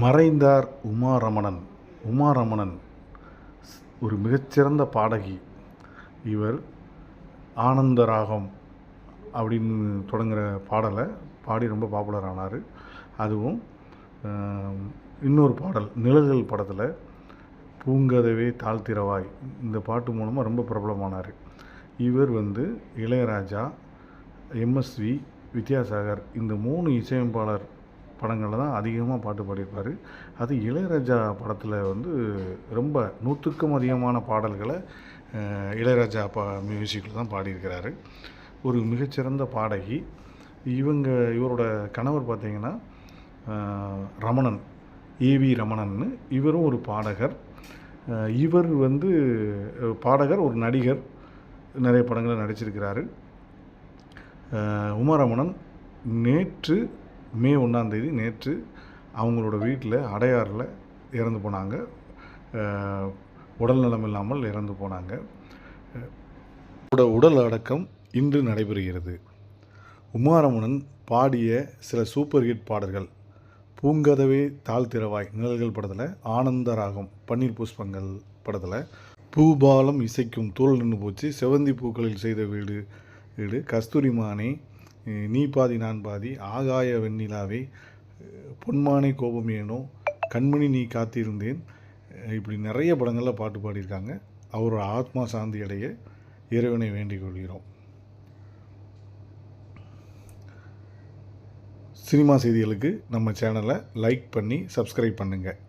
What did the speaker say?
மறைந்தார் உமாரமணன். உமாரமணன் ஒரு மிகச்சிறந்த பாடகி. இவர் ஆனந்த ராகம் அப்படின்னு தொடங்குகிற பாடலை பாடி ரொம்ப பாப்புலர் ஆனார். அதுவும் இன்னொரு பாடல் நிழல்கள் படத்தில் பூங்கதவே தாழ்த்திரவாய் இந்த பாட்டு மூலமாக ரொம்ப பிரபலமானார். இவர் வந்து இளையராஜா எம்எஸ்வி வித்யாசாகர் இந்த மூணு இசையமைப்பாளர் படங்களில் தான் அதிகமாக பாட்டு பாடியிருப்பார். அது இளையராஜா படத்தில் வந்து ரொம்ப நூற்றுக்கும் அதிகமான பாடல்களை இளையராஜா பா மியூசிக்கில் தான் பாடியிருக்கிறாரு. ஒரு மிகச்சிறந்த பாடகி. இவங்க இவரோட கணவர் பார்த்திங்கன்னா ரமணன் ஏவி ரமணன்னு. இவரும் ஒரு பாடகர். இவர் வந்து பாடகர் ஒரு நடிகர். நிறைய படங்களில் நடிச்சிருக்கிறாரு. உமரமணன் உமாரமணன் நேற்று மே ஒன்றாந்தேதி நேற்று அவங்களோட வீட்டில் அடையாறில் இறந்து போனாங்க. உடல் நலம் இல்லாமல் இறந்து போனாங்க. உடல் அடக்கம் இன்று நடைபெறுகிறது. உமாரமணன் பாடிய சில சூப்பர் ஹிட் பாடல்கள் பூங்கதவே தாழ்த்திறவாய் நிழல்கள் படத்தில் ஆனந்தராகம் பன்னீர் புஷ்பங்கள் படத்தில் பூபாலம் இசைக்கும் தூள் நின்று போச்சு செவந்தி பூக்களில் செய்த வீடு வீடு கஸ்தூரி மானே நீ பாதி நான் பாதி. ஆகாய வெண்ணிலாவே பொன்மானை கோபம் ஏனோ கண்மணி நீ காத்திருந்தேன். இப்படி நிறைய படங்களில் பாட்டு பாடியிருக்காங்க. அவரோட ஆத்மா சாந்தி அடைய இறைவனை வேண்டிக் கொள்கிறோம். சினிமா செய்திகளுக்கு நம்ம சேனலை லைக் பண்ணி சப்ஸ்கிரைப் பண்ணுங்கள்